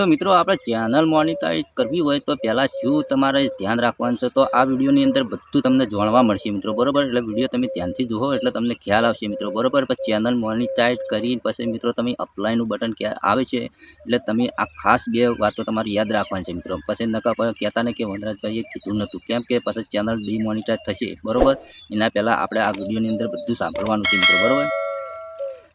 તો મિત્રો, આપણે ચેનલ મોનિટાઈઝ કરવી હોય તો પહેલાં શું તમારે ધ્યાન રાખવાનું છે? તો આ વિડીયોની અંદર બધું તમને જાણવા મળશે મિત્રો, બરાબર? એટલે વીડિયો તમે ધ્યાનથી જુઓ, એટલે તમને ખ્યાલ આવશે મિત્રો, બરોબર? પછી ચેનલ મોનિટાઈઝ કરી પછી મિત્રો, તમે અપ્લાયનું બટન ક્યાં આવે છે? એટલે તમે આ ખાસ બે વાતો તમારે યાદ રાખવાની છે મિત્રો. પછી નકા કહેતા ને કે વનરાજભાઈએ કીધું નહોતું. કેમ કે પછી ચેનલ ડિમોનિટાઈઝ થશે, બરાબર? એના પહેલાં આપણે આ વિડીયોની અંદર બધું સાંભળવાનું છે મિત્રો, બરોબર?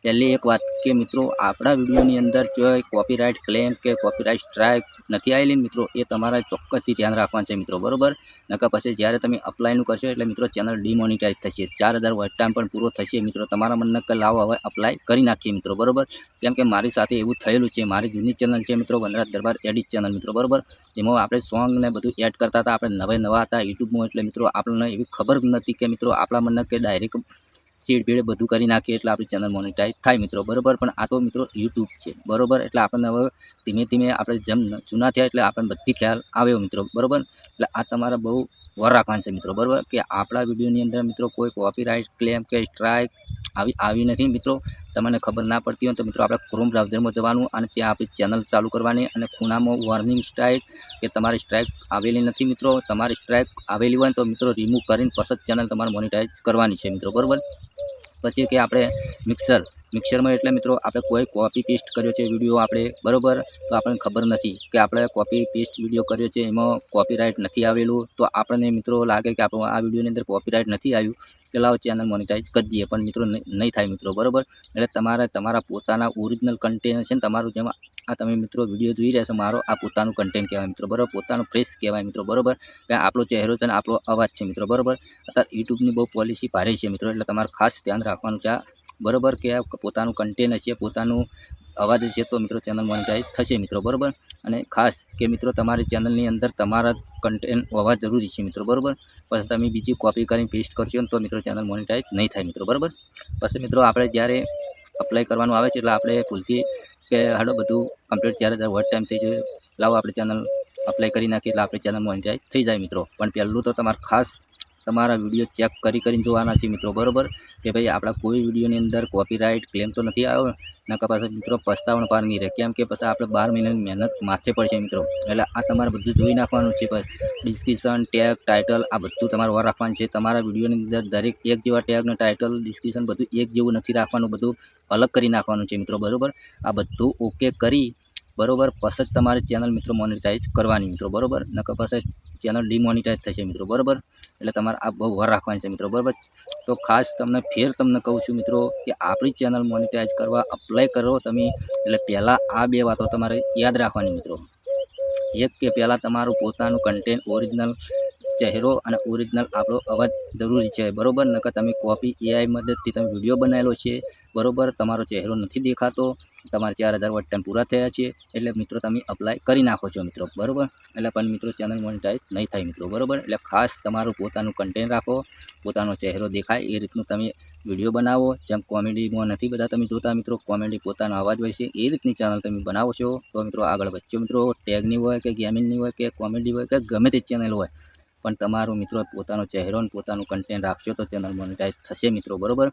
પહેલી એક વાત કે મિત્રો, આપણા વિડીયોની અંદર જો કોપીરાઇટ ક્લેમ કે કોપીરાઇટ સ્ટ્રાઇક નથી આવેલી, મિત્રો, એ તમારે ચોક્કસથી ધ્યાન રાખવાનું છે મિત્રો, બરોબર? નકા પછી જ્યારે તમે અપ્લાયનું કરશો એટલે મિત્રો ચેનલ ડિમોનિટાઇઝ થશે. ચાર હજાર વોચ ટાઈમ પણ પૂરો થશે મિત્રો, તમારા મન કે લાવો, હવે અપ્લાય કરી નાખીએ મિત્રો, બરોબર? કેમ કે મારી સાથે એવું થયેલું છે, મારી જૂની ચેનલ છે મિત્રો, વનરાજ દરબાર એડિટ ચેનલ મિત્રો, બરોબર? એમાં આપણે સોંગ ને બધું એડ કરતા હતા, આપણે નવા નવા હતા યુટ્યુબમાં એટલે મિત્રો આપણને એવી ખબર નથી કે મિત્રો, આપણા મન કે ડાયરેક્ટ સીડ ભીડ બધું કરી નાખીએ એટલે આપણી ચેનલ મોનિટાઈઝ થાય મિત્રો, બરોબર? પણ આ તો મિત્રો યુટ્યુબ છે, બરોબર? એટલે આપણને હવે ધીમે ધીમે આપણે જેમ જૂના થયા એટલે આપણને બધી ખ્યાલ આવ્યો મિત્રો, બરોબર? એટલે આ તમારા બહુ વર રાખવાનું છે મિત્રો, બરોબર? કે આપણા વિડીયોની અંદર મિત્રો કોઈ કોપીરાઇટ ક્લેમ કે સ્ટ્રાઇક આવી આવી નથી. મિત્રો, તમને ખબર ના પડતી હોય તો મિત્રો, આપણે ક્રોમ બ્રાઉઝરમાં જવાનું અને ત્યાં આપણી ચેનલ ચાલુ કરવાની અને ખૂણામાં વોર્નિંગ સ્ટ્રાઇક કે તમારી સ્ટ્રાઇક આવેલી નથી મિત્રો. તમારી સ્ટ્રાઇક આવેલી હોય તો મિત્રો રિમૂવ કરીને પસંદ ચેનલ તમારે મોનિટાઇઝ કરવાની છે મિત્રો. બરોબર? પછી કે આપણે મિક્સર, મિક્સરમાં એટલે મિત્રો આપણે કોઈ કોપી પેસ્ટ કર્યો છે વીડિયો આપણે, બરોબર? તો આપણને ખબર નથી કે આપણે કોપી પેસ્ટ વીડિયો કર્યો છે, એમાં કોપીરાઇટ નથી આવેલું. તો આપણને મિત્રો લાગે કે આપણો આ વિડીયોની અંદર કોપીરાઇટ નથી આવ્યું. કે લાવો ચેનલ મોનિટાઈઝ કરી દઈએ, પણ મિત્રો નહીં થાય મિત્રો, બરોબર? એટલે તમારે તમારા પોતાના ઓરિજિનલ કન્ટેન્ટ છે ને તમારું જેમાં આ તમે મિત્રો વીડિયો જોઈ રહ્યા છો, મારો આ પોતાનું કન્ટેન્ટ કહેવાય મિત્રો, બરોબર? પોતાનું ફ્રેશ કહેવાય મિત્રો, બરોબર? કે આપણો ચહેરો છે ને આપણો અવાજ છે મિત્રો, બરોબર? અત્યારે યુટ્યુબની બહુ પોલિસી ભારે છે મિત્રો, એટલે તમારે ખાસ ધ્યાન રાખવાનું છે બરાબર? કે પોતાનું કન્ટેન્ટ છે પોતાનું અવાજ છે તો મિત્રો ચેનલ મોનિટાઈઝ થશે મિત્રો, બરોબર? અને ખાસ કે મિત્રો તમારી ચેનલની અંદર તમારા કન્ટેન્ટ હોવા જરૂરી છે મિત્રો, બરોબર? પછી તમે બીજી કોપી કરીને પેસ્ટ કરશો તો મિત્રો ચેનલ મોનિટાઈઝ નહીં થાય મિત્રો, બરોબર? પછી મિત્રો આપણે જ્યારે અપ્લાય કરવાનું આવે છે, એટલે આપણે ભૂલથી કે હાડો બધું કમ્પ્લીટ જ્યારે વર્ક ટાઈમ થઈ જાય લાવો, આપણે ચેનલ અપ્લાય કરી નાખીએ, એટલે આપણી ચેનલ મોનિટાઈઝ થઈ જાય મિત્રો. પણ પહેલું તો તમારે ખાસ તમારા વીડિયો ચેક કરી કરીને જોવાના છે મિત્રો, બરોબર? કે ભાઈ આપણા કોઈ વિડીયોની અંદર કોપીરાઇટ ક્લેમ તો નથી આવ્યો? નકા પાછા મિત્રો પસ્તાવણ પાર નહીં રહે. કેમ કે પછી આપણે બાર મહિનાની મહેનત માથે પડશે મિત્રો. એટલે આ તમારે બધું જોઈ નાખવાનું છે ડિસ્ક્રિપ્શન ટેગ ટાઇટલ આ બધું તમારે વાર રાખવાનું છે. તમારા વિડીયોની અંદર દરેક એક જેવા ટેગને ટાઇટલ ડિસ્ક્રિપ્શન બધું એક જેવું નથી રાખવાનું. બધું અલગ કરી નાખવાનું છે મિત્રો, બરોબર? આ બધું ઓકે કરી બરોબર? પછી તમારે ચેનલ મિત્રો મોનિટાઈઝ કરવાની મિત્રો, બરોબર? નકર પછી ચેનલ ડિમોનિટાઈઝ થશે મિત્રો, બરોબર? એટલે તમારે આ બહુ વાર રાખવાની છે મિત્રો, બરોબર? તો ખાસ તમને ફેર તમને કહું છું મિત્રો કે આપણી ચેનલ મોનિટાઈઝ કરવા અપ્લાય કરો તમે, એટલે પહેલાં આ બે વાતો તમારે યાદ રાખવાની મિત્રો. એક કે પહેલાં તમારું પોતાનું કન્ટેન્ટ ઓરિજિનલ ચહેરો અને ઓરિજિનલ આપણો અવાજ જરૂરી છે. બરોબર? નકર તમે કોપી એઆઈ મદદથી તમે વીડિયો બનાવેલો છે. બરોબર? તમારો ચહેરો નથી દેખાતો. તમારે ચાર હજાર વોટ ટાઈમ પૂરા થયા છે. એટલે મિત્રો તમે અપ્લાય કરી નાખો છો મિત્રો. બરોબર? એટલે પણ મિત્રો ચેનલ મોનિટાઈઝ નહીં થાય મિત્રો. બરોબર? એટલે ખાસ તમારું પોતાનું કન્ટેન્ટ રાખો. પોતાનો ચહેરો દેખાય. એ રીતનું તમે વીડિયો બનાવો. જેમ કોમેડીમાં નથી બધા તમે જોતા મિત્રો. કોમેડી પોતાનો અવાજ હોય છે. એ રીતની ચેનલ તમે બનાવો છો. તો મિત્રો આગળ વધશો મિત્રો. ટેગની હોય કે ગેમિંગની હોય કે કોમેડી હોય કે ગમે તે ચેનલ હોય. પણ તમારું મિત્રો પોતાનો ચહેરો અને પોતાનું કન્ટેન્ટ રાખશો તો ચેનલ મોનિટાઈઝ થશે મિત્રો, બરોબર?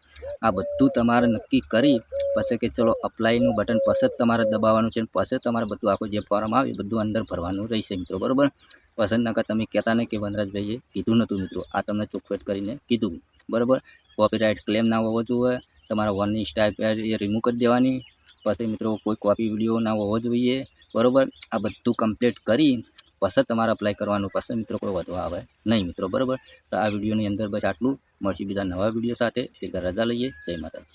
આ બધું તમારે નક્કી કરી, પછી કે ચલો અપ્લાયનું બટન પછી તમારે દબાવવાનું છે પછી તમારે બધું આખું જે ફોર્મ આવે બધું અંદર ભરવાનું રહેશે મિત્રો, બરાબર? પસંદ નકર તમે કહેતા નહીં કે વનરાજભાઈએ કીધું નહોતું મિત્રો, આ તમને ચોખવેટ કરીને કીધું, બરાબર? કોપીરાઇટ ક્લેમ ના હોવો જોઈએ, તમારા વનની સ્ટાઇલ એ રિમૂવ કરી દેવાની, પછી મિત્રો કોઈ કોપી વીડિયો ના હોવો જોઈએ, બરાબર? આ બધું કમ્પ્લીટ કરી પછી તમારે અપ્લાય કરવાનું પસંદ મિત્રો કોઈ વધવા આવે નહીં મિત્રો, બરાબર? તો આ વિડીયોની અંદર બસ આટલું. મળશે બીજા નવા વીડિયો સાથે. એક રજા લઈએ. જય માતા